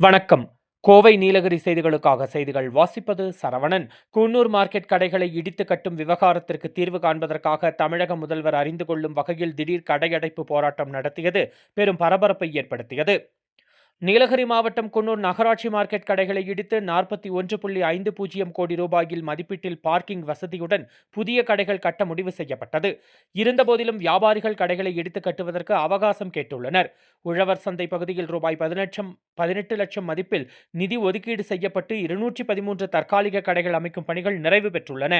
வணக்கம். கோவை நீலகிரி செய்திகளுக்காக செய்திகள் வாசிப்பது சரவணன். குன்னூர் மார்க்கெட் கடைகளை இடித்து கட்டும் விவகாரத்திற்கு தீர்வு காண்பதற்காக தமிழக முதல்வர் அறிந்து கொள்ளும் வகையில் திடீர் கடையடைப்பு போராட்டம் நடத்தியது. பெரும் பரபரப்பை ஏற்படுத்தியது. நீலகிரி மாவட்டம் குன்னூர் நகராட்சி மார்க்கெட் கடைகளை இடித்து நாற்பத்தி ஒன்று புள்ளி ஐந்து பூஜ்ஜியம் கோடி ரூபாயில் மதிப்பீட்டில் பார்க்கிங் வசதியுடன் புதிய கடைகள் கட்ட முடிவு செய்யப்பட்டது. இருந்தபோதிலும் வியாபாரிகள் கடைகளை இடித்து கட்டுவதற்கு அவகாசம் கேட்டுள்ளனர். உழவர் சந்தை பகுதியில் ரூபாய் பதினெட்சம் பதினெட்டு லட்சம் மதிப்பில் நிதி ஒதுக்கீடு செய்யப்பட்டு இருநூற்றி பதிமூன்று தற்காலிக கடைகள் அமைக்கும் பணிகள் நிறைவு பெற்றுள்ளன.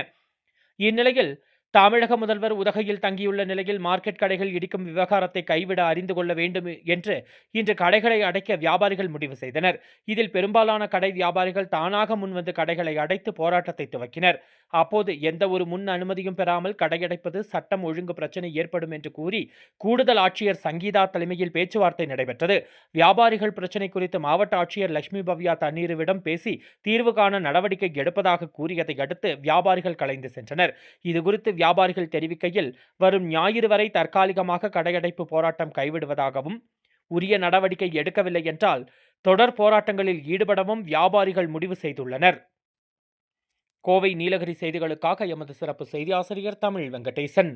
இந்நிலையில் தமிழக முதல்வர் உதகையில் தங்கியுள்ள நிலையில் மார்க்கெட் கடைகள் இடிக்கும் விவகாரத்தை கைவிட அறிந்து கொள்ள வேண்டும் என்று இன்று கடைகளை அடைக்க வியாபாரிகள் முடிவு செய்தனர். இதில் பெரும்பாலான கடை வியாபாரிகள் தானாக முன்வந்து கடைகளை அடைத்து போராட்டத்தை துவக்கினர். அப்போது எந்த ஒரு முன் அனுமதியும் பெறாமல் கடையடைப்பது சட்டம் ஒழுங்கு பிரச்சனை ஏற்படும் என்று கூறி கூடுதல் ஆட்சியர் சங்கீதா தலைமையில் பேச்சுவார்த்தை நடைபெற்றது. வியாபாரிகள் பிரச்சனை குறித்து மாவட்ட ஆட்சியர் லட்சுமி பவ்யா தண்ணீருவிடம் பேசி தீர்வு காண நடவடிக்கை எடுப்பதாக கூறியதை அடுத்து வியாபாரிகள் கலைந்து சென்றனர். இதுகுறித்து வியாபாரிகள் தெரிவிக்கையில் வரும் ஞாயிறு வரை தற்காலிகமாக கடையடைப்பு போராட்டம் கைவிடுவதாகவும் உரிய நடவடிக்கை எடுக்கவில்லை என்றால் தொடர் போராட்டங்களில் ஈடுபடவும் வியாபாரிகள் முடிவு செய்துள்ளனர். கோவை நீலகிரி செய்திகளுக்காக எமது சிறப்பு செய்தி ஆசிரியர் தமிழ் வெங்கடேசன்.